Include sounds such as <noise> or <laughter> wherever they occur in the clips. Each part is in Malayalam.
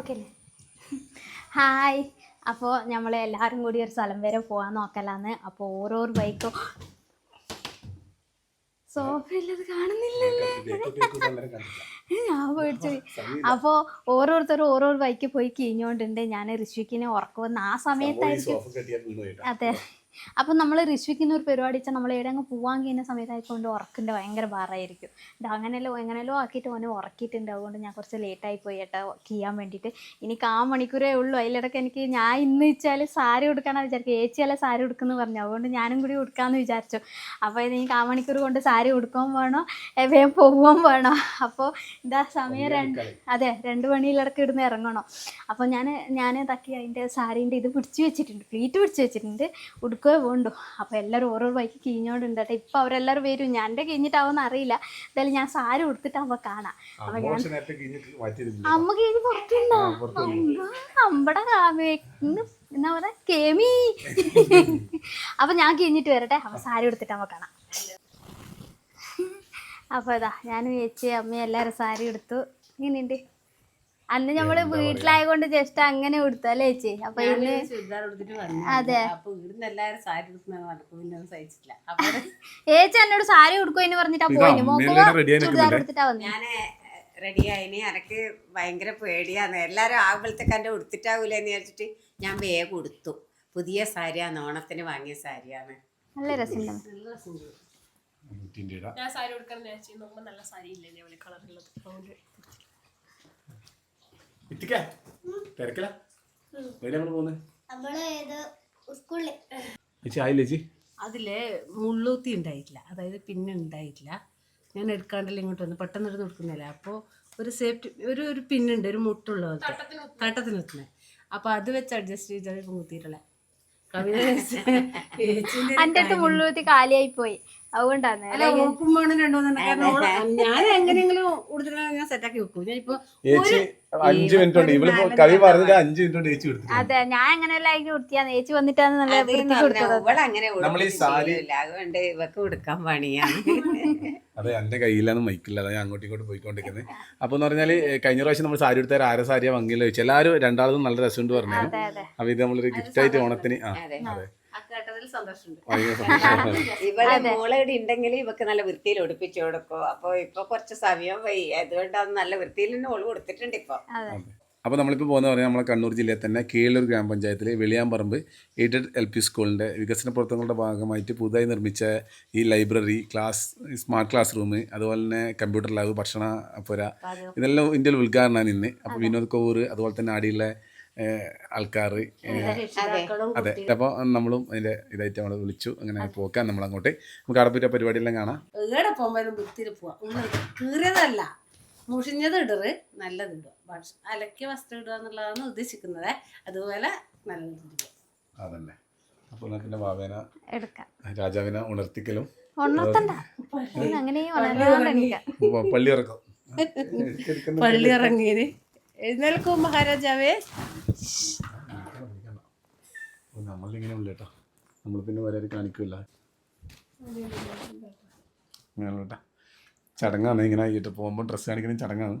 ഓക്കെ. അല്ലേ ഹായ്. അപ്പോൾ നമ്മൾ എല്ലാവരും കൂടി ഒരു സ്ഥലം വരെ പോകാൻ നോക്കലാന്ന്. അപ്പോൾ ഓരോ ബൈക്കും. സോഫയിലത് കാണുന്നില്ലല്ലേ? ഞാൻ പേടിച്ചു അപ്പോൾ ഓരോരുത്തരും ഓരോ ബൈക്ക് പോയി കിഴിഞ്ഞോണ്ടുണ്ട് ഞാൻ ഋഷിക്കിനെ ഉറക്കുമെന്ന് ആ സമയത്തായിരിക്കും. അതെ. അപ്പം നമ്മൾ ഋഷിക്കുന്ന ഒരു പരിപാടി വെച്ചാൽ നമ്മൾ എവിടെ അങ്ങ് പോവാൻ കഴിയുന്ന സമയത്തായിക്കൊണ്ട് ഉറക്കിന്റെ ഭയങ്കര ഭാരമായിരിക്കും ഇത് അങ്ങനെയല്ലോ എങ്ങനെയല്ലോ ആക്കിയിട്ട് ഓനെ ഉറക്കിയിട്ടുണ്ട്. അതുകൊണ്ട് ഞാൻ കുറച്ച് ലേറ്റായി പോയി ഏട്ടാ ചെയ്യാൻ വേണ്ടിയിട്ട്. ഇനി കാ മണിക്കൂറേ ഉള്ളൂ. അതിലിടയ്ക്ക് എനിക്ക് ഞാൻ ഇന്ന് വെച്ചാൽ സാരി കൊടുക്കാനാണ് വിചാരിക്കുക ഏച്ചിയല്ല സാരി കൊടുക്കുന്നു പറഞ്ഞു. അതുകൊണ്ട് ഞാനും കൂടി കൊടുക്കാമെന്ന് വിചാരിച്ചു. അപ്പോൾ ഇനി കാ മണിക്കൂർ കൊണ്ട് സാരി കൊടുക്കുകയും വേണം? വേഗം പോവുകയും വേണം? അപ്പോൾ ഇതാ സമയം രണ്ട് അതെ രണ്ട് മണിയിലിടക്ക് ഇടുന്ന് ഇറങ്ങണം. അപ്പോൾ ഞാൻ ഞാൻ തക്കി അതിന്റെ സാരീന്റെ ഇത് പിടിച്ചു വെച്ചിട്ടുണ്ട്. പ്ലീറ്റ് പിടിച്ചു വെച്ചിട്ടുണ്ട്. ഉടുക്കുകയോ വേണ്ടു. അപ്പോൾ എല്ലാവരും ഓരോ ബൈക്ക് കിഞ്ഞോണ്ടുണ്ട് കേട്ടോ ഇപ്പോൾ അവരെല്ലാവരും വരും. ഞാൻ എന്റെ കിഞ്ഞിട്ടാവുമെന്ന് അറിയില്ല. എന്തായാലും ഞാൻ സാരി ഉടുത്തിട്ടാവുമ്പോൾ കാണാം. ഞാൻ അമ്മ കഴിഞ്ഞ് പുറത്തുണ്ടോ? ഇന്ന് എന്നാ പറയാ കേമി. അപ്പൊ ഞാൻ കഴിഞ്ഞിട്ട് വരട്ടെ. അപ്പൊ സാരി കൊടുത്തിട്ട് അമ്മ കാണാം. അപ്പൊ ഇതാ ഞാൻ ചേച്ചി അമ്മ എല്ലാരും സാരി എടുത്തു ഇങ്ങനെയുണ്ട്. അന്ന് നമ്മൾ വീട്ടിലായകൊണ്ട് ജസ്റ്റ് അങ്ങനെ കൊടുത്തു അല്ലേ ചേച്ചി? അപ്പൊ ഇന്ന് എടുത്തിട്ട് വന്നു. അതെ. ചേച്ചി എന്നോട് സാരി കൊടുക്കുമെന്ന് പറഞ്ഞിട്ടാ പോയിന്. മോക്കുമ്പോ ചുരിദാർ വന്നു. റെഡി ആയിന്. എനക്ക് ഭയങ്കര പേടിയാന്ന് എല്ലാരും ആകുമ്പോഴത്തേക്ക് എന്റെ ഉടുത്തിട്ടാവൂലെന്ന് വിചാരിച്ചിട്ട് ഞാൻ വേഗം ഉടുത്തു. പുതിയ സാരിയാണ്. ഓണത്തിന് വാങ്ങിയ സാരിയാണ്. നല്ല രസം ഞാൻ സാരി ഉടുക്കാൻ വിചാരിച്ചു നല്ല സാരി ഇല്ലേ? കളറുള്ളത് അതുകൊണ്ട് തിരക്കില. എവിടെ നമ്മൾ പോകുന്നത് നമ്മൾ ഇത് സ്കൂളിൽ ചേച്ചി ആയില്ല ചേച്ചി? അതിൽ മുള്ളൂത്തി ഉണ്ടായിട്ടില്ല. അതായത് പിന്നെ ഉണ്ടായിട്ടില്ല. ഞാൻ എടുക്കാണ്ടല്ലോ ഇങ്ങോട്ട് വന്നു. പെട്ടെന്ന് എടുത്ത് കൊടുക്കുന്നില്ല അപ്പോൾ ഒരു സേഫ്റ്റി ഒരു ഒരു പിന്നുണ്ട് ഒരു മുട്ടുള്ള പോലത്തെ. തട്ടത്തിന് കുത്തുന്നത്. അപ്പോൾ അത് വെച്ച് അഡ്ജസ്റ്റ് ചെയ്താൽ കുത്തിയിട്ടുള്ള. എന്റെ അടുത്ത് മുള്ളൂത്തി കാലിയായി പോയി അതുകൊണ്ടാണ് ഞാൻ എങ്ങനെയെങ്കിലും ഉടുത്തിട്ട് ഞാൻ സെറ്റാക്കി വെക്കും. ഞാൻ ഇപ്പൊ അഞ്ച് മിനിറ്റ് ഉണ്ട് ഇവളിപ്പോ കവി പറഞ്ഞിട്ട് അഞ്ച് മിനിറ്റ് കൊണ്ട് ചേച്ചി എടുത്തു അതെ ഞാൻ എങ്ങനെയല്ല അതിന് കൊടുത്തിയാന്ന് ചേച്ചി വന്നിട്ടാണ് നല്ല കൊടുത്തത്. സാരി- അതുകൊണ്ട് ഇവക്ക് കൊടുക്കാൻ പണിയാണ്. <laughs> അതെ എന്റെ കയ്യിലാണ് മൈക്കില്ല. അതാ ഞാൻ അങ്ങോട്ടും ഇങ്ങോട്ടും പോയിക്കൊണ്ടിരിക്കുന്നത് അപ്പൊ എന്ന് പറഞ്ഞാൽ കഴിഞ്ഞ പ്രാവശ്യം നമ്മൾ സാരി എടുത്താൽ ആരെ സാരിയാ ഭംഗിയില്ല ചോദിച്ചു എല്ലാവരും രണ്ടാളും നല്ല രസമുണ്ട് പറഞ്ഞു അതെ അതെ. അപ്പൊ ഇത് നമ്മളൊരു ഗിഫ്റ്റ് ആയിട്ട് ഓണത്തിന് ആ അതെ. കേട്ടതിൽ സന്തോഷമുണ്ട്. <laughs> ഇവളെ മോളെ ഇവിടെ ഉണ്ടെങ്കിൽ ഇവക്ക് നല്ല വൃത്തിയിൽ ഒടിപ്പിച്ചു കൊടുക്കും. അപ്പൊ ഇപ്പൊ കുറച്ച് സമയം പോയി അതുകൊണ്ട് അത് നല്ല വൃത്തിയിൽ തന്നെ ഓൾ കൊടുത്തിട്ടുണ്ട് ഇപ്പൊ. അപ്പോൾ നമ്മളിപ്പോൾ പോകുന്ന പറഞ്ഞാൽ നമ്മളെ കണ്ണൂർ ജില്ലയിൽ തന്നെ കീഴൂർ ഗ്രാമപഞ്ചായത്തിലെ വെളിയാമ്പറമ്പ് എയ്ഡഡ് എൽ പി സ്കൂളിന്റെ വികസന പ്രവർത്തനങ്ങളുടെ ഭാഗമായിട്ട് പുതുതായി നിർമ്മിച്ച ഈ library class smart class room അതുപോലെ തന്നെ കമ്പ്യൂട്ടർ ലാബ് ഭക്ഷണ പുര ഇതെല്ലാം ഇന്ത്യയിൽ ഉദ്ഘാടനമാണ് ഇന്ന്. അപ്പോൾ വിനോദ് കോവൂർ അതുപോലെ തന്നെ ആടിയുള്ള ആൾക്കാർ അതെ. അപ്പോൾ നമ്മളും അതിന്റെ ഇതായിട്ട് നമ്മൾ വിളിച്ചു. അങ്ങനെ പോക്കാം നമ്മൾ അങ്ങോട്ട്. നമുക്ക് അവിടെ പോയിട്ട് പരിപാടിയെല്ലാം കാണാം. ഏടെ പോകുമ്പോഴും വൃത്തിയിൽ പോവാം. കീറിയതല്ല. മുഷിഞ്ഞത് ഇടറ് നല്ലത് ഇടുക. ഭക്ഷ- അലക്കിയ വസ്ത്രം ഇടുക എന്നുള്ളതാണ് ഉദ്ദേശിക്കുന്നത്. അതുപോലെ നല്ലത് ഇടുക. അതന്നെ. അപ്പോൾ പിന്നെ എടുക്കാം. രാജാവിനെ ഉണർത്തിക്കലും. പള്ളി ഇറക്കും പള്ളി ഇറങ്ങിയത് എഴുന്നേൽക്കും മഹാരാജാവേ. നമ്മളിങ്ങനെ ഉള്ളു കേട്ടോ. നമ്മൾ പിന്നെ വരെ കാണിക്കില്ല കേട്ടോ. ചടങ്ങാണ് ഇങ്ങനെ ആയിട്ട് പോകുമ്പോൾ ഡ്രസ്സ് കാണിക്കുന്ന ചടങ്ങാണ്.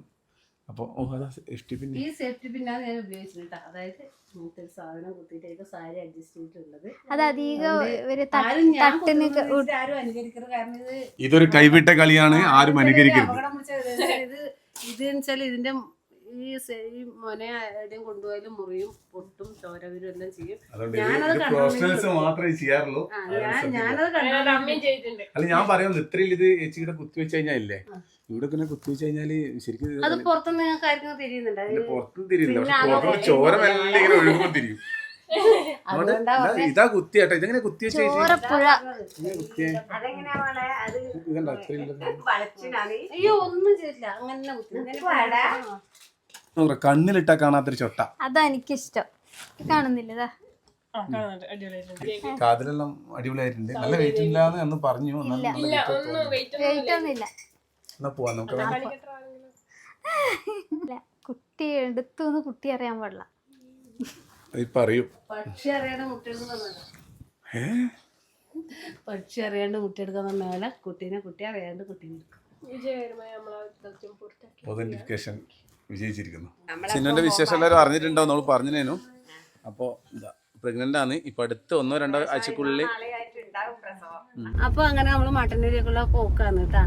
അപ്പോൾ ഓ അതാ എഫ് പിന്നെ ഈ സേഫ്റ്റി പിന്നാണ് ഞാൻ ഉപയോഗിച്ചിട്ടുണ്ട് അതായത് ഇങ്ങനത്തെ ഒരു സാധനം കുത്തിയിട്ട് സാരി അഡ്ജസ്റ്റ് ചെയ്തിട്ടുള്ളത്. അത് അധികം ഒരു ആരും ഞാൻ തട്ടിന് കൊണ്ടുവന്ന് ആരും അനുകരിക്കരുത്. കാരണം ഇത് ഇതൊരു കൈവിട്ട കളിയാണ് ആരും അനുകരിക്കരുത്. അപകടം പിടിച്ച ഇത് ഇത് ഇത് വെച്ചാൽ ഇതിന്റെ ഈ സെയിം ഈ മൊനെ എവിടെയും കൊണ്ടുപോയാലും മുറിയും പൊട്ടും ചോരവരും എല്ലാം ചെയ്യും. ഞാനത് മാത്രമേ ചെയ്യാറുള്ളൂ. ഞാൻ ഞാനത് അല്ല ഞാൻ പറയുന്നത് ഇത്രയും ഇത് ചേച്ചിയുടെ കുത്തി വെച്ച് കഴിഞ്ഞാൽ ഇല്ലേ? ഇവിടെ പിന്നെ കുത്തി വെച്ച് കഴിഞ്ഞാൽ ശരിക്കും അത് പുറത്തുനിന്ന് നിങ്ങൾക്ക് ആർക്കും തിരിയുന്നുണ്ട്? പുറത്തും തിരിയില്ല. പക്ഷെ പിന്നെ അത് ചോര മെല്ലെ ഇങ്ങനെ ഒഴുകുമ്പോൾ തിരിയും. <laughs> ഇതാ- ഇതാ കുത്തി കേട്ടോ. ഇതെങ്ങനെ കുത്തി അയ്യോ ഒന്നും ചെയ്തില്ല അങ്ങനെ കണ്ണിലിട്ടാ കാണാത്തൊരു ചൊട്ട. അതാ എനിക്കിഷ്ടം. അടിപൊളിയായിട്ടുണ്ട്. കാതിലെല്ലാം അടിപൊളിയായിട്ടുണ്ട്. നല്ല വെയിറ്റ് ഇല്ലാന്ന് അന്ന് പറഞ്ഞു. എന്നാ പോവാം നമുക്ക് കുട്ടി എടുത്തു എന്ന് കുട്ടി അറിയാൻ പാടില്ല. ഇപ്പൊ അറിയും പക്ഷി അറിയാണ്ട് പറഞ്ഞ പോലെ കുട്ടീനെ കുട്ടി അറിയാണ്ട് കുട്ടീനെ എടുക്കും. വിജയിച്ചിരിക്കുന്നു. ചിന്നുവിന്റെ വിശേഷം എല്ലാവരും അറിഞ്ഞിട്ടുണ്ടാവും നമ്മൾ പറഞ്ഞേനു അപ്പോൾ ഇതാ പ്രഗ്നന്റ് ആണ്. ഇപ്പൊ അടുത്ത് ഒന്നോ രണ്ടോ ആഴ്ചക്കുള്ളിൽ അപ്പൊ അങ്ങനെ നമ്മൾ മട്ടന്നൂരിലേക്കുള്ള പോക്കാണ് കേട്ടാ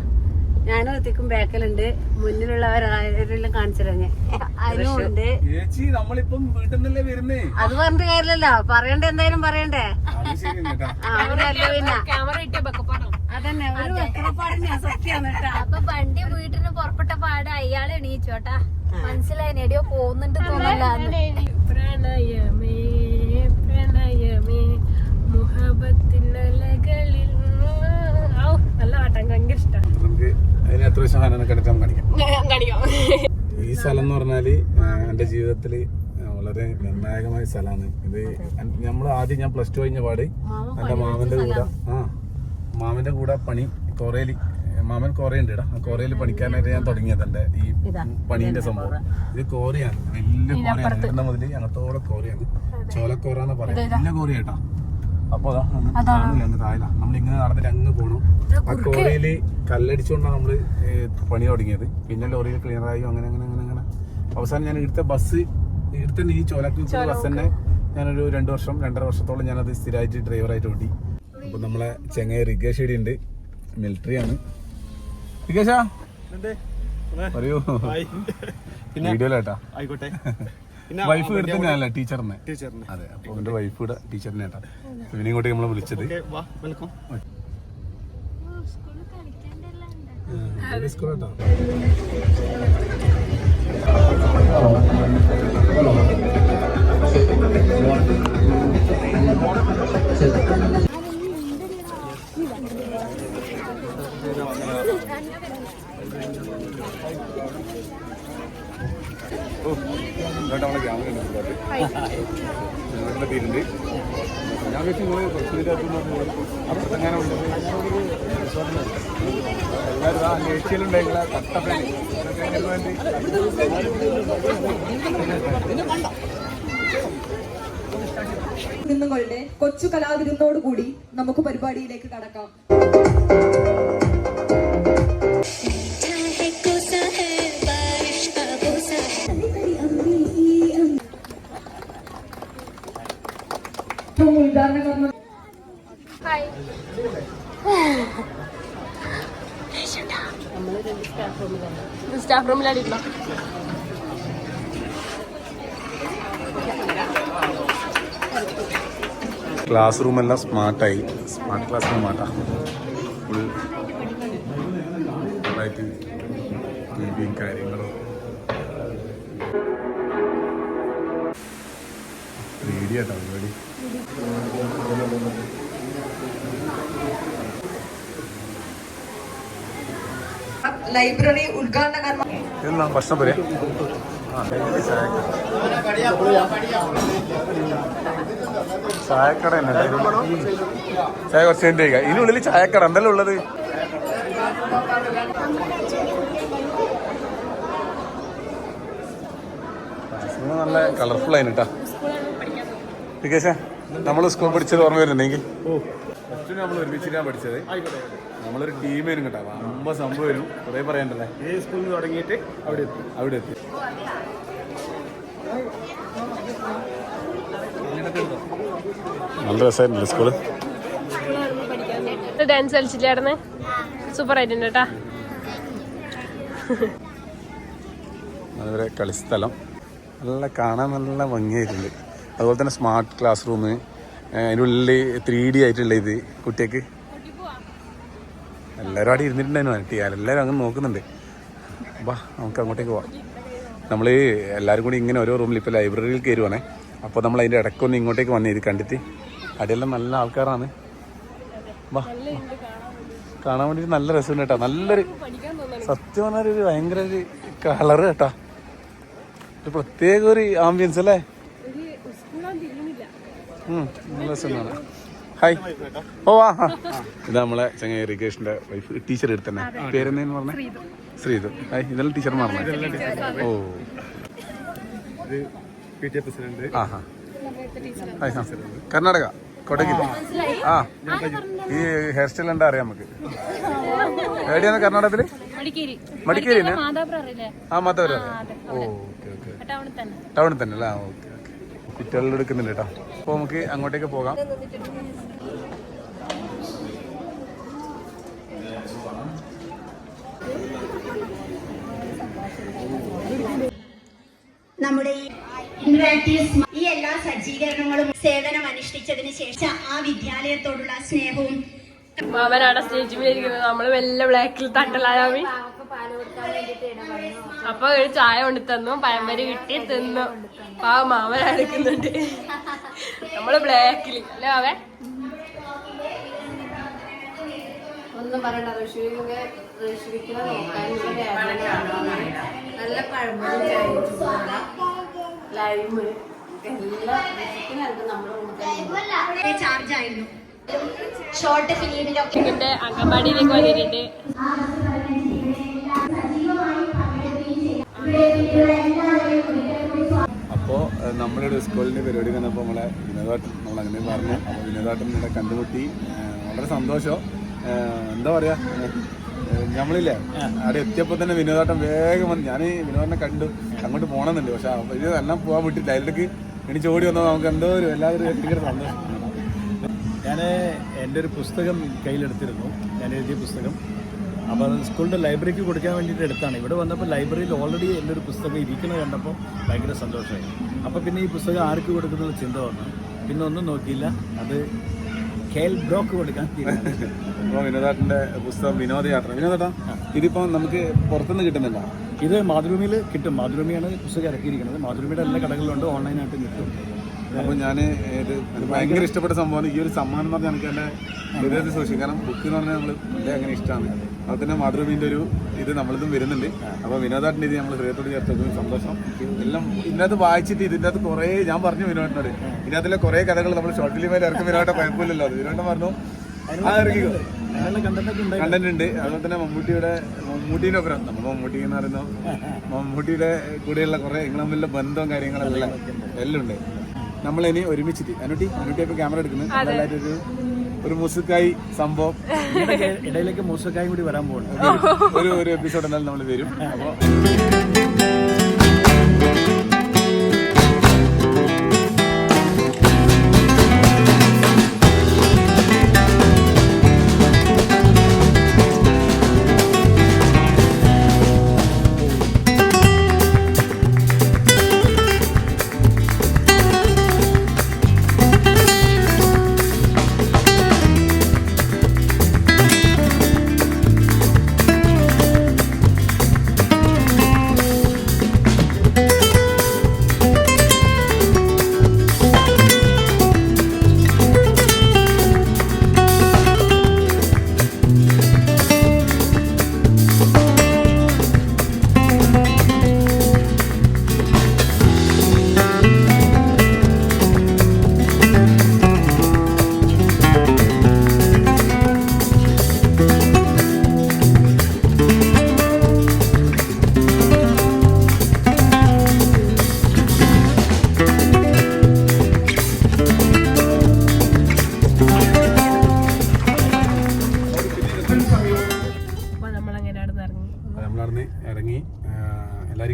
ഞാനും എത്തിക്കും ബാക്കിലുണ്ട്. മുന്നിലുള്ളവരെല്ലാം കാണിച്ചിരുന്നേ അതിനുണ്ട് ചേച്ചി നമ്മളിപ്പം വീട്ടിൽ നിന്നല്ലേ വരുന്നേ? അത് പറഞ്ഞിട്ട് കാര്യമില്ലല്ലോ പറയണ്ടേ എന്തായാലും പറയണ്ടേ? അവരല്ല പിന്നെ അതന്നെ ഒരു വെക്കപ്പാടിനെ സത്യാണ് അപ്പൊ വണ്ടി വീട്ടിന് പുറപ്പെട്ട പാട് അയാൾ എണീച്ചോട്ടാ മനസ്സിലായി എടിയോ പോകുന്നുണ്ട് തോന്നല്ലാന്ന് പ്രണയമേ പ്രണയമേ മുഹബത്തിനലകളിൽ നല്ല പാട്ടാ. ഭയങ്കര ഇഷ്ടം. നമുക്ക് അതിന് എത്ര ദിവസം ഹാനനെ കാണിക്കാം കാണിക്കാം. ഈ സ്ഥലം എന്ന് പറഞ്ഞാൽ എന്റെ ജീവിതത്തിൽ വളരെ നിർണായകമായ സ്ഥലമാണ്. ഇത് നമ്മൾ ആദ്യം ഞാൻ പ്ലസ് ടു കഴിഞ്ഞ പാട് എന്റെ മാമന്റെ കൂടെ ആ മാമന്റെ കൂടെ പണി കൊറേലി മാമൻ കോറയുണ്ട് ഇടാ ആ കോറയിൽ പണിക്കാനായിട്ട് ഞാൻ തുടങ്ങിയത് എന്റെ ഈ പണീന്റെ സംഭവം. ഇത് കോറിയാണ്. വലിയ കോറിയാണ്. മുതൽ മുതൽ അങ്ങനത്തോടെ കോറിയാണ്. ചോലക്കോറ എന്ന് പറയാം. വലിയ കോറിയാട്ടാ അപ്പൊ കാണില്ല നമ്മൾ ഇങ്ങനെ നടന്നിട്ട് അങ്ങ് പോണു. ആ കോറിയിൽ കല്ലടിച്ചുകൊണ്ടാണ് നമ്മൾ പണി തുടങ്ങിയത്. പിന്നെ ലോറിയിൽ ക്ലിയറായി അങ്ങനെ അങ്ങനെ അങ്ങനെ അങ്ങനെ. അവസാനം ഞാൻ എടുത്ത ബസ് ഇവിടുത്തെ ഈ ചോലക്കൂർ ബസ് തന്നെ ഞാനൊരു രണ്ട് വർഷം രണ്ടര വർഷത്തോളം ഞാനത് സ്ഥിരമായിട്ട് ഡ്രൈവറായിട്ട് ഓടി അപ്പൊ നമ്മളെ ചെങ്ങായി റിഗേഷ് ഇടി ഉണ്ട്. മിലിറ്ററി ആണ് റിഗേഷാ പറയൂ. വീഡിയോയിലാട്ടാ ആയിക്കോട്ടെ. വൈഫ് എടുത്ത ഞാനല്ല ടീച്ചറിനെ. ടീച്ചറിന്. അതെ അപ്പൊ എന്റെ വൈഫ് ഇവിടെ ടീച്ചറിനെ ഏട്ടാ പിന്നെ ഇങ്ങോട്ട് നമ്മളെ വിളിച്ചത്. വാ വെൽക്കം. സ്കൂളാട്ടോ നമ്മളെ ക്യാമറ ഉണ്ട് ഞാൻ എല്ലാവരും കൊച്ചു കലാവിരുന്നോടുകൂടി നമുക്ക് പരിപാടിയിലേക്ക് കടക്കാം. ഉദ്ഘാടന കർമ്മ സ്റ്റാഫ് റൂമിലാടിയിരുന്നോ ക്ലാസ് റൂം എല്ലാം സ്മാർട്ടായി സ്മാർട്ട് ക്ലാസ് റൂം ആട്ടാ ഫുൾ നന്നായിട്ട് ടി വിയും കാര്യങ്ങളും റേഡിയോ ആട്ടോ ലൈബ്രറി ഉദ്ഘാടന കർമ്മ എന്നാ ഭക്ഷണം ആ ചായക്കട. തന്നെ ചായ കുറച്ച് കഴിഞ്ഞ് ഇതിനുള്ളിൽ ചായക്കട. എന്തല്ലോ ഉള്ളത്? നല്ല കളർഫുൾ ആയിട്ടാ വികേശ നമ്മൾ സ്കൂൾ പഠിച്ചത് ഓർമ്മ വരുന്നുണ്ടെങ്കിൽ? നമ്മൾ ഒരുമിച്ചിട്ടാണ് പഠിച്ചത്. നമ്മളൊരു ടീമേനും കേട്ടോ. അമ്പ സംഭവം വരും. കുറെ പറയണ്ടല്ലേ? ഏ സ്കൂളിൽ തുടങ്ങിയിട്ട് അവിടെ എത്തി. അവിടെ എത്തി. നല്ല രസമായിരുന്നു സ്കൂൾ ഡാൻസ് കളിച്ചില്ലായിരുന്നു? സൂപ്പർ ആയിട്ടുണ്ട് കേട്ടാ. അതുവരെ കളിസ്ഥലം നല്ല കാണാൻ നല്ല ഭംഗിയായിട്ടുണ്ട്. അതുപോലെ തന്നെ സ്മാർട്ട് ക്ലാസ് റൂം അതിന്റെ ഉള്ളിൽ ത്രീ ഡി ആയിട്ടുള്ള ഇത് കുട്ടിയൊക്കെ എല്ലാവരും അവിടെ ഇരുന്നിട്ടുണ്ടായിരുന്നു എല്ലാവരും അങ്ങ് നോക്കുന്നുണ്ട്. വാ നമുക്ക് അങ്ങോട്ടേക്ക് പോവാം. നമ്മൾ എല്ലാവരും കൂടി ഇങ്ങനെ ഓരോ റൂമിൽ ഇപ്പോൾ ലൈബ്രറിയിൽ കയറുവാണേ അപ്പോൾ നമ്മൾ അതിന്റെ ഇടയ്ക്കൊന്ന് ഇങ്ങോട്ടേക്ക് വന്നേ ഇത് കണ്ടിട്ട്. അവിടെയെല്ലാം നല്ല ആൾക്കാരാണ്. വാ കാണാൻ വേണ്ടിയിട്ട് നല്ല രസമുണ്ട് കേട്ടോ. നല്ലൊരു സത്യം പറഞ്ഞാൽ ഒരു ഭയങ്കര ഒരു കളറ് കേട്ടോ. ഒരു പ്രത്യേക ഒരു ആംബിയൻസ് അല്ലേ? രസമാണ്. ഹായ് ഓ ആ. ഇത് നമ്മളെ ചങ്ങ റികേഷിന്റെ വൈഫ് ടീച്ചർ എടുത്തന്നെ. പേരെന്തേന്ന് പറഞ്ഞ? ശ്രീതു. ഹായ് ഇതെല്ലാം ടീച്ചർ പറഞ്ഞ ഓ. കർണാടക കൊടകിൽ ആ. ഈ ഹെയർ സ്റ്റൈൽ എന്താ അറിയാം നമുക്ക്? എവിടെയാണ് കർണാടകത്തിൽ? മടിക്കേരി? മാതാപുരം ആ മത്തവരോ ഓ ഓക്കെ ഓക്കെ. ടൗണിൽ തന്നെ. ടൗണിൽ തന്നെ അല്ലേ ഓക്കെ. ഓക്കെ എടുക്കുന്നില്ല കേട്ടോ. അപ്പോൾ നമുക്ക് അങ്ങോട്ടേക്ക് പോകാം. നമ്മുടെ ഈ എല്ലാ സജ്ജീകരണങ്ങളും സേവനം അനുഷ്ഠിച്ചതിന് ശേഷം ആ വിദ്യാലയത്തോടുള്ള സ്നേഹവും മാമനാടെ സ്റ്റേജിൽ നമ്മൾ വെല്ല ബ്ലാക്കിൽ തട്ടലായാമി അപ്പൊ ഒരു ചായ കൊണ്ട് തന്നു പഴംപരി കിട്ടി തിന്നു. പാവ മാമൻ എടുക്കുന്നുണ്ട് നമ്മൾ ബ്ലാക്കിൽ അല്ലേ അവൻ ഒന്നും പറയണ്ട ഋഷിക്ക് വേദനയാണ് നല്ല പഴമ്പൊരി എല്ലാം ചാർജ് ആയിരുന്നു. ഷോർട്ട് ഫിലിമിലൊക്കെ അംഗൻവാടിയിലേക്ക് വന്നിട്ടുണ്ട്. നമ്മളുടെ സ്കൂളിന്റെ പരിപാടി കണ്ടപ്പോൾ നമ്മളെ വിനോദാട്ടൻ നമ്മൾ അങ്ങനെ പറഞ്ഞു. അപ്പോൾ വിനോദാട്ടൻ ഇവിടെ കണ്ടുമുട്ടി. വളരെ സന്തോഷം. എന്താ പറയുക നമ്മളില്ലേ അവിടെ എത്തിയപ്പോൾ തന്നെ വിനോദാട്ടം വേഗം വന്ന് ഞാൻ വിനോദനെ കണ്ടു. അങ്ങോട്ട് പോകണമെന്നുണ്ട് പക്ഷെ ഇത് എല്ലാം പോകാൻ വിട്ടില്ല അതിലേക്ക് എനിക്ക് ഓടി വന്നാൽ നമുക്ക് എന്തോ ഒരു എല്ലാവരും ഭയങ്കര സന്തോഷം. ഞാൻ എന്റെ ഒരു പുസ്തകം കയ്യിലെടുത്തിരുന്നു. ഞാൻ എഴുതിയ പുസ്തകം. അപ്പോൾ അത് സ്കൂളിന്റെ ലൈബ്രറിക്ക് കൊടുക്കാൻ വേണ്ടിയിട്ട് എടുത്താണ്. ഇവിടെ വന്നപ്പോൾ ലൈബ്രറിയിൽ ഓൾറെഡി എന്റെ ഒരു പുസ്തകം ഇരിക്കുന്നത് കണ്ടപ്പോൾ ഭയങ്കര സന്തോഷമായി. അപ്പോൾ പിന്നെ ഈ പുസ്തകം ആർക്ക് കൊടുക്കുന്ന ചിന്ത വന്നു. പിന്നെ ഒന്നും നോക്കിയില്ല. അത് കേൽ ബ്രോക്ക് കൊടുക്കാൻ അപ്പോൾ വിനോദാട്ടന്റെ പുസ്തകം വിനോദയാത്ര. വിനോദേട്ടാ ഇതിപ്പോൾ നമുക്ക് പുറത്തുനിന്ന് കിട്ടുന്നില്ല? ഇത് മാതൃഭൂമിയിൽ കിട്ടും. മാതൃഭൂമിയാണ് പുസ്തകം ഇറക്കിയിരിക്കുന്നത്. മാതൃഭൂമിയുടെ എല്ലാ കടകളിലുണ്ട് ഓൺലൈനായിട്ട് കിട്ടും. അപ്പോൾ ഞാൻ ഇത് ഭയങ്കര ഇഷ്ടപ്പെട്ട സംഭവമാണ്. ഈ ഒരു സമ്മാനം എന്ന് പറഞ്ഞാൽ എനിക്ക് എന്റെ ഹൃദയത്തിൽ സൂക്ഷിക്കും. കാരണം ബുക്ക് എന്ന് പറഞ്ഞാൽ നമ്മൾ വളരെ അങ്ങനെ ഇഷ്ടമാണ്. അതുപോലെ തന്നെ മാതൃഭൂമിന്റെ ഒരു ഇത് നമ്മളിതും വരുന്നുണ്ട്. അപ്പോൾ വിനോദാട്ടിന്റെ ഇത് നമ്മൾ ഹൃദയത്തോട് ചേർത്തത് സന്തോഷം. എല്ലാം ഇതിനകത്ത് വായിച്ചിട്ട് ഇതിന്റെ അകത്ത് കുറേ ഞാൻ പറഞ്ഞു വിനോദിനോട്. ഇതിനകത്തിലെ കുറേ കഥകൾ നമ്മൾ ഷോർട്ട് ഫിലിമായിട്ട് ഇറക്കും വിനോദ കുഴപ്പമില്ലല്ലോ അത് വിനോദം പറഞ്ഞു ആ ഇറക്കിക്കോ. കണ്ടന്റ് ഉണ്ട്. അതുപോലെ തന്നെ മമ്മൂട്ടിയുടെ മമ്മൂട്ടീന്റെ ഒപ്പം നമ്മൾ മമ്മൂട്ടി എന്ന് പറയുന്നു മമ്മൂട്ടിയുടെ കൂടെയുള്ള കുറേ നിങ്ങൾ തമ്മിലുള്ള ബന്ധവും കാര്യങ്ങളെല്ലാം എല്ലാം ഉണ്ട്. നമ്മളിനി ഒരുമിച്ചിട്ട്. അനുട്ടി അനുട്ടി ഇപ്പൊ ക്യാമറ എടുക്കുന്നത്. ഒരു ഒരു മുസുക്കായി സംഭവം. ഇടയിലേക്ക് മുസുക്കായും കൂടി വരാൻ പോകുന്നു ഒരു ഒരു എപ്പിസോഡ് എന്തായാലും നമ്മൾ വരും. അപ്പോൾ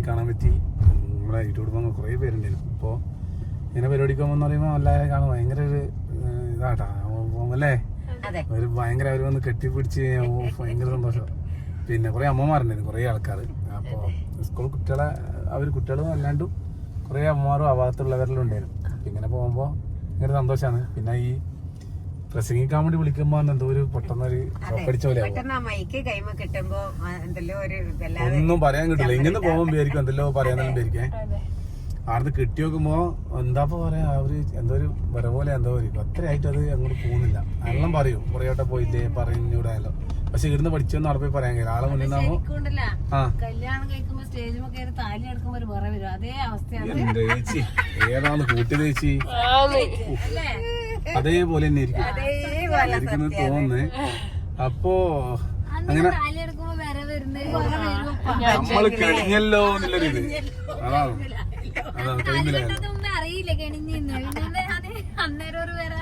കാണാൻ പറ്റി. നമ്മുടെ യൂട്യൂബ് കുടുംബങ്ങൾ കുറേ പേരുണ്ടായിരുന്നു. അപ്പോൾ ഇങ്ങനെ പരിപാടിക്ക് പോകുമ്പോൾ പറയുമ്പോൾ എല്ലാവരും കാണും ഭയങ്കര ഒരു ഇതാട്ടാ. അല്ലേ? ഒരു ഭയങ്കര അവർ വന്ന് കെട്ടിപ്പിടിച്ച് ഭയങ്കര സന്തോഷം. പിന്നെ കുറേ അമ്മമാരുണ്ടായിരുന്നു കുറേ ആൾക്കാർ അപ്പോൾ സ്കൂൾ കുട്ടികളെ അവർ കുട്ടികളും അല്ലാണ്ടും കുറേ അമ്മമാരും ആ ഉണ്ടായിരുന്നു. അപ്പം ഇങ്ങനെ പോകുമ്പോൾ ഭയങ്കര സന്തോഷമാണ് പിന്നെ ഈ പ്രസംഗിക്കാൻ വേണ്ടി വിളിക്കുമ്പോ എന്തോ ഒരു പെട്ടെന്നൊരു പഠിച്ച പോലെ ആവും മൈക്ക് കൈമ കിട്ടുമ്പോ എന്തെല്ലോ ഒരു ഒന്നും പറയാൻ കിട്ടില്ല ഇങ്ങനെ പോകുമ്പോൾ വിചാരിക്കും എന്തെല്ലോ പറയാൻ വിചാരിക്കേ. ആടുന്ന് കിട്ടി നോക്കുമ്പോ എന്താ പറയാ? അവർ എന്തോ ഒരു വര പോലെ എന്തോ ഒരു അത്രയായിട്ട് അത് അങ്ങോട്ട് പോകുന്നില്ല. എല്ലാം പറയും കുറേ വട്ടം പോയില്ലേ? പറഞ്ഞൂടായാലോ പക്ഷെ ഇവിടുന്ന് പഠിച്ചൊന്നും അവിടെ പോയി പറയാൻ കഴിയില്ല. ആളെ മുന്നിൽ നിന്നാകുമ്പോ ആ. കല്യാണം കഴിക്കുമ്പോ സ്റ്റേജിൽ കയറി താലി എടുക്കുമ്പോ ഒരു പറ വരും. അതേ അവസ്ഥയാണ്. ചേച്ചി? ഏതാണ് കൂട്ടി ചേച്ചി? അതേപോലെ തന്നെ ഇരിക്കും. ഇരിക്കുന്നത് തോന്നുന്നേ. അപ്പോ അങ്ങനെ നമ്മൾ കഴിഞ്ഞല്ലോ എന്നുള്ളൊരു ഇത്. അതാണ്. അതാണ് ടൈമിലായാലും ഇതൊന്നും അറിയില്ല കെണിഞ്ഞു പിന്നെ അത് അന്നേരം ഒരു വര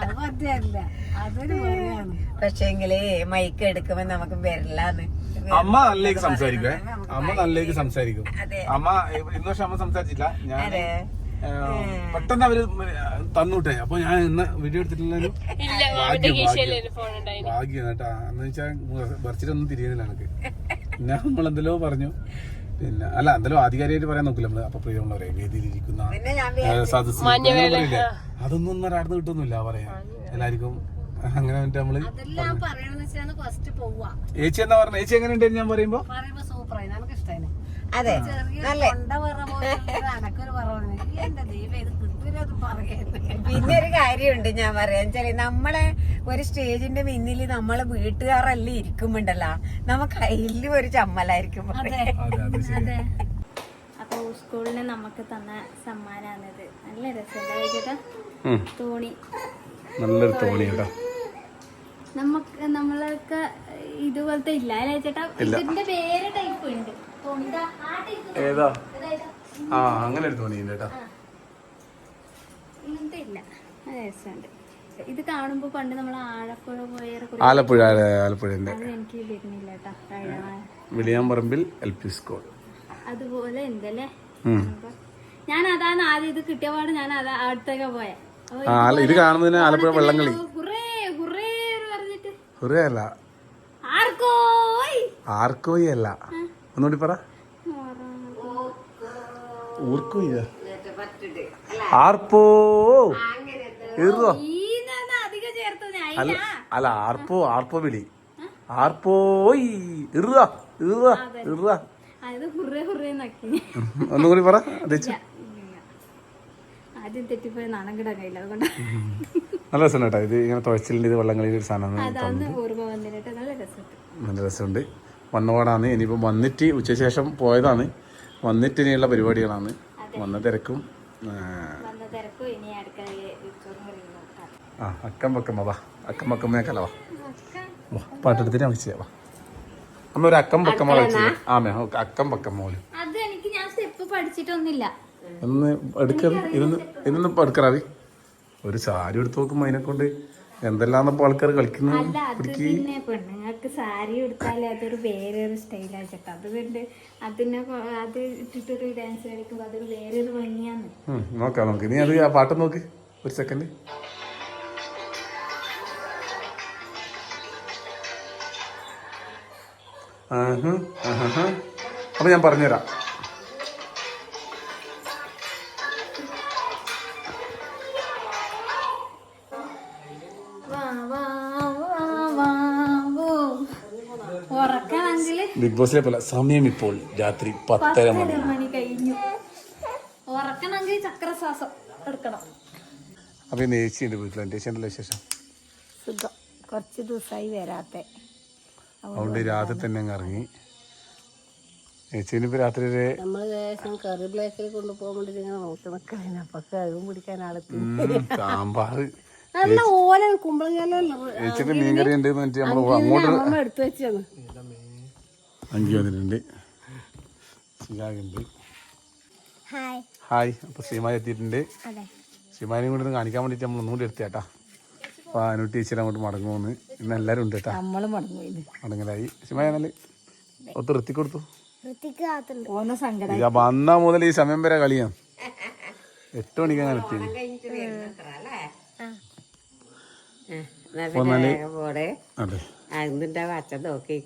അത് മറ്റല്ല അതൊരു പക്ഷേങ്കിൽ മൈക്ക് എടുക്കുമ്പോ നമുക്ക് വരില്ലാന്ന്. അമ്മ നല്ലേക്ക് സംസാരിക്കും അമ്മ നല്ലേക്ക് സംസാരിക്കും. അമ്മ ഇന്ന് പക്ഷെ അമ്മ സംസാരിച്ചില്ല. ഞാൻ പെട്ടെന്ന് അവർ തന്നൂട്ടെ. അപ്പൊ ഞാൻ ഇന്ന് വീഡിയോ എടുത്തിട്ടില്ലൊരു ഇല്ല ഭാഗ്യം കേട്ടാ. എന്ന് വെച്ചാൽ തിരിയുന്നില്ല എനിക്ക്. പിന്നെ നമ്മളെന്തെല്ലോ പറഞ്ഞു. പിന്നെ അല്ല എന്തെല്ലോ ആധികാരികമായിട്ട് പറയാൻ നോക്കില്ല നമ്മൾ. അപ്പൊ പ്രിയമുള്ളവരെ വേദിയിലിരിക്കുന്ന സദസ് പറയില്ലേ അതൊന്നും ഒന്നും ഒരാടുന്ന് കിട്ടുന്നില്ല പറയാ എല്ലാവർക്കും അങ്ങനെ നമ്മൾ ഏച്ചി എന്താ പറഞ്ഞ? ഏച്ചി എങ്ങനെ ഉണ്ടായിരുന്നു ഞാൻ പറയുമ്പോ? പറയുമ്പോ സൂപ്പറായി നമുക്ക് ഇഷ്ടമായി അതെ. പറയുന്നത് പിന്നെ ഒരു കാര്യമുണ്ട് ഞാൻ പറയാൻ വെച്ചാൽ നമ്മളെ ഒരു സ്റ്റേജിന്റെ മുന്നിൽ നമ്മളെ വീട്ടുകാരല്ലേ ഇരിക്കുമ്പോണ്ടല്ലോ. നമുക്ക് അതിലും ഒരു ചമ്മലായിരിക്കും അപ്പൊ അതെ. അതെ അപ്പോൾ സ്കൂളിന് നമുക്ക് തന്ന സമ്മാനാണിത്. നല്ല രസമുണ്ട്. തോണി. നല്ലൊരു തോണി കേട്ടോ. നമുക്ക് നമ്മളൊക്കെ ഇതുപോലത്തെ ഇല്ല ചേട്ടാ? ഇതിന്റെ വേറെ ടൈപ്പ് ഉണ്ട്. ഏതാ? ആ അങ്ങനെ ഒരു തോണി കേട്ടോ. ഇത് കാണുമ്പോ പണ്ട് നമ്മൾ ആലപ്പുഴ പോയ ആലപ്പുഴ ആലപ്പുഴ ആലപ്പുഴന്റെ എനിക്ക് വരുന്നില്ല കേട്ടോ. വെളിയാമ്പറമ്പിൽ എൽ പി സ്കൂൾ. അതുപോലെ എന്തല്ലേ ഞാൻ അതാണ് ആദ്യം ഇത് കിട്ടിയ പാട് ഞാൻ അതാ അടുത്തേക്കാ പോയെ. ഇത് കാണുന്നതിന് ആലപ്പുഴ വെള്ളംകളി. ആർക്കോയി? അല്ല. ഒന്നുകൂടി പറ. ഓർക്കൂല ആർപ്പോ? ഞാൻ അല്ല അല്ല ആർപ്പോ ആർപ്പോ വിളി. ആർപ്പോയി ഇറുക ഇറുക ഇറുക ഒന്നുകൂടി പറ നല്ല രസം കേട്ടോ ഇത് ഇങ്ങനെ തുഴച്ചിലിന്റെ ഇത് വള്ളംകളിയുടെ ഒരു സാധനമാണ് രസമുണ്ട്. നല്ല രസമുണ്ട്. വന്നപാടാണ്. ഇനിയിപ്പം വന്നിട്ട് ഉച്ചശേഷം ശേഷം പോയതാണ്. വന്നിട്ട് ഇനിയുള്ള പരിപാടികളാണ്. വന്ന തിരക്കും ആ, അക്കം പക്കം വാ അക്കം പക്കം കല വാ. വാ പാട്ടെടുത്തിട്ട് ചെയ്യാം വാ. അമ്മ ഒരു അക്കം പക്കം വെച്ച് ആമേ അക്കം പക്കം മോൽ അത് എനിക്ക് ഞാൻ സ്റ്റെപ്പ് പഠിച്ചിട്ടൊന്നുമില്ല. ഒന്ന് എടുക്കറി ഇതൊന്ന് ഇതൊന്ന് എടുക്കറാവി ഒരു സാരി എടുത്ത് നോക്കുമ്പോ അതിനെ കൊണ്ട് എന്തെല്ലാം ആൾക്കാർ കളിക്കുന്നു? അല്ല അത് പിന്നെ പെണ്ണുങ്ങൾക്ക് സാരി എടുത്താൽ അതൊരു വേറൊരു സ്റ്റൈലാ ചേട്ടാ. അതുകൊണ്ട് അതിനെ അത് ഇട്ടിട്ടൊരു ഡാൻസ് കളിക്കുമ്പോ അതൊരു വേറൊരു ഭംഗിയാണ്. ഉം, നോക്കാം നമുക്ക്. നീ അത് ആ പാട്ട് നോക്ക്. ഒരു സെക്കൻഡ് അപ്പൊ ഞാൻ പറഞ്ഞുതരാം. ബിഗ് ബോസിലെ പോലെ സമയം ഇപ്പോൾ രാത്രി പത്തര മണി. മണി കഴിഞ്ഞു. ഉറക്കണമെങ്കിൽ ചക്രശ്വാസം എടുക്കണം. അപ്പൊ ഇന്ന് ഏച്ചി വീട്ടിൽ എന്റെ ഏച്ചി വിശേഷം? സുഖം. കുറച്ച് ദിവസമായി വരാത്ത. അതുകൊണ്ട് രാത്രി തന്നെ അങ്ങ് ഇറങ്ങി. ഏച്ചിനിപ്പോ രാത്രി ഒരു കറി ബ്ലേക്കിൽ കൊണ്ടുപോകാൻ വേണ്ടി ഇങ്ങനെ നോക്കി നിൽക്കലിന് അപ്പൊ കഴിവും പിടിക്കാൻ നല്ല ഓല ഏച്ചിന്റെ മീൻകറി ഉണ്ട് നമ്മൾ അങ്ങോട്ട് എടുത്തു വെച്ചാണ് അഞ്ച് വന്നിട്ടുണ്ട്. സിയാഗുണ്ട് ഹായ്. ഹായ്. അപ്പോൾ സീമായ എത്തിയിട്ടുണ്ട്. അതെ. സീമാനെയും കൂടി ഒന്ന് കാണിക്കാൻ വേണ്ടിയിട്ട് നമ്മൾ ഒന്നുകൂടി എടുത്തേട്ടാ അപ്പോൾ അനു ടീച്ചർ അങ്ങോട്ട് മടങ്ങുമെന്ന് ഇന്ന് എല്ലാവരും ഉണ്ട് കേട്ടാ. മടങ്ങലായി. നല്ല ഒത്ത് വൃത്തി കൊടുത്തു. വന്നാ മുതൽ ഈ സമയം വരെ കളിയാണ്. എട്ട് മണിക്ക് അങ്ങനെ എത്തി അതെ അതിന്റെ അച്ഛൻ നോക്കി